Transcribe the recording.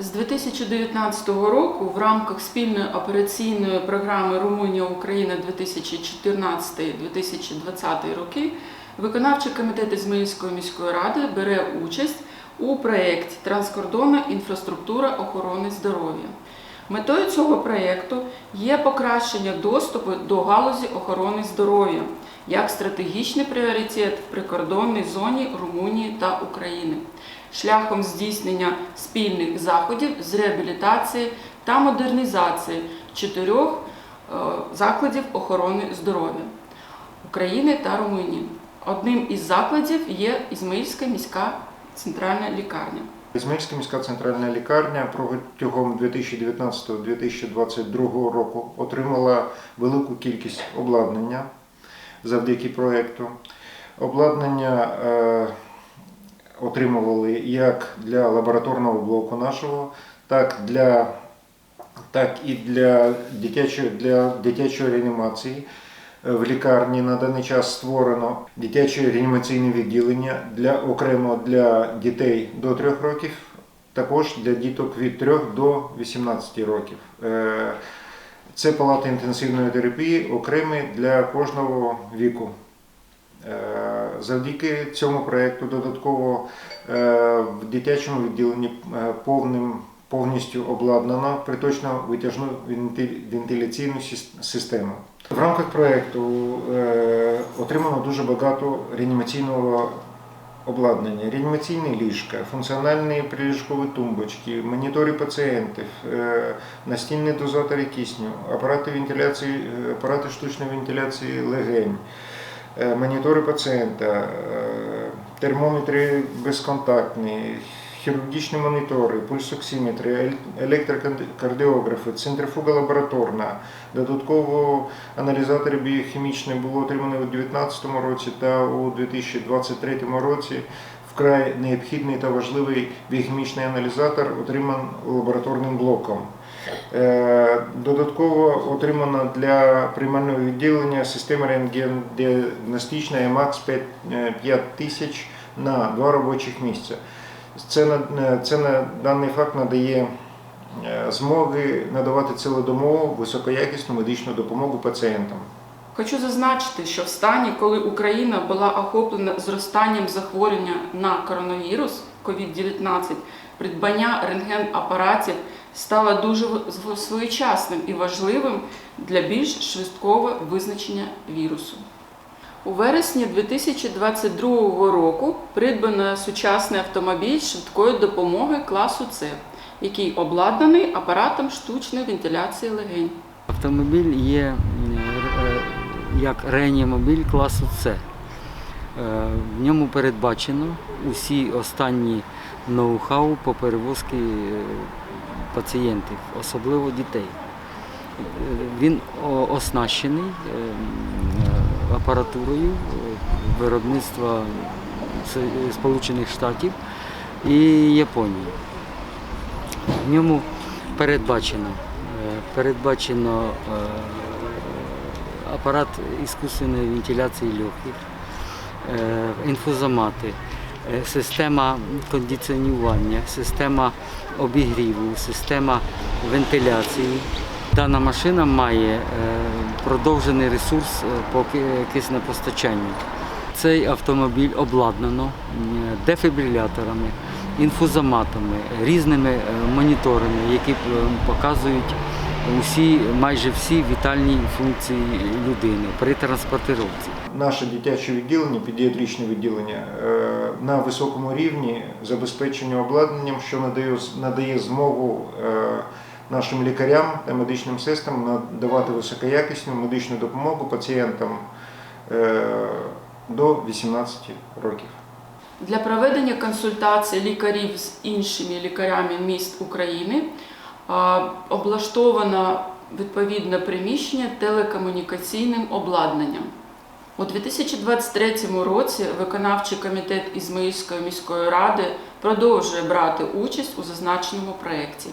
З 2019 року в рамках спільної операційної програми Румунія Україна 2014-2020 роки виконавчий комітет Ізмаїльської міської ради бере участь у проєкті Транскордонна інфраструктура охорони здоров'я. Метою цього проєкту є покращення доступу до галузі охорони здоров'я як стратегічний пріоритет в прикордонній зоні Румунії та України шляхом здійснення спільних заходів з реабілітації та модернізації чотирьох е, закладів охорони здоров'я України та Румунії. Одним із закладів є Ізмаїльська міська центральна лікарня. Ізмаїльська міська центральна лікарня протягом 2019-2022 року отримала велику кількість обладнання завдяки проєкту. Обладнання е, отримували як для лабораторного блоку нашого, так, для, так і для дитячої, для дитячої реанімації. В лікарні на даний час створено дитяче реанімаційне відділення для окремо для дітей до 3 років, також для діток від 3 до 18 років. Е, Це палати інтенсивної терапії окремі для кожного віку. Е, Завдяки цьому проєкту додатково е, в дитячому відділенні повним, повністю обладнано приточно витяжну вентиляційну систему. В рамках проєкту е, отримано дуже багато реанімаційного обладнання, реанімаційні ліжка, функціональні приліжкові тумбочки, монітори пацієнтів, е, настільні дозатори кисню, апарати вентиляції, е, апарати штучної вентиляції легень, монітори пацієнта, термометри безконтактні, хірургічні монітори, пульсоксиметри, електрокардіографи, центрифуга лабораторна. Додатково аналізатори біохімічні було отримано у 2019 році та у 2023 році. Вкрай необхідний та важливий біохімічний аналізатор отриман лабораторним блоком. Е, Додатково отримано для приймального відділення система рентген-діагностична EMAX 5000 на два робочих місця. Це на, це на даний факт надає е, змоги надавати цілодомову високоякісну медичну допомогу пацієнтам. Хочу зазначити, що в стані, коли Україна була охоплена зростанням захворювання на коронавірус COVID-19, придбання рентген-апаратів стало дуже своєчасним і важливим для більш швидкого визначення вірусу. У вересні 2022 року придбано сучасний автомобіль швидкої допомоги класу С, який обладнаний апаратом штучної вентиляції легень. Автомобіль є е, як реанімобіль класу С. Е, В ньому передбачено усі останні ноу-хау по перевозці е, пацієнтів, особливо дітей. Він оснащений апаратурою виробництва Сполучених Штатів і Японії. В ньому передбачено, е, передбачено е, апарат іскусственної вентиляції легких, інфузомати, е, система кондиціонування, система обігріву, система вентиляції. Дана машина має е, продовжений ресурс е, по ки- киснепостачанню. Цей автомобіль обладнано дефібриляторами, інфузоматами, різними е, моніторами, які е, показують усі, майже всі вітальні функції людини при транспортировці. Наше дитяче відділення, педіатричне відділення е, на високому рівні забезпечення обладнанням, що надає, надає змогу е, нашим лікарям та медичним сестрам надавати високоякісну медичну допомогу пацієнтам е, до 18 років. Для проведення консультацій лікарів з іншими лікарями міст України а, облаштовано відповідне приміщення телекомунікаційним обладнанням. У 2023 році виконавчий комітет Ізмаїльської міської ради продовжує брати участь у зазначеному проєкті.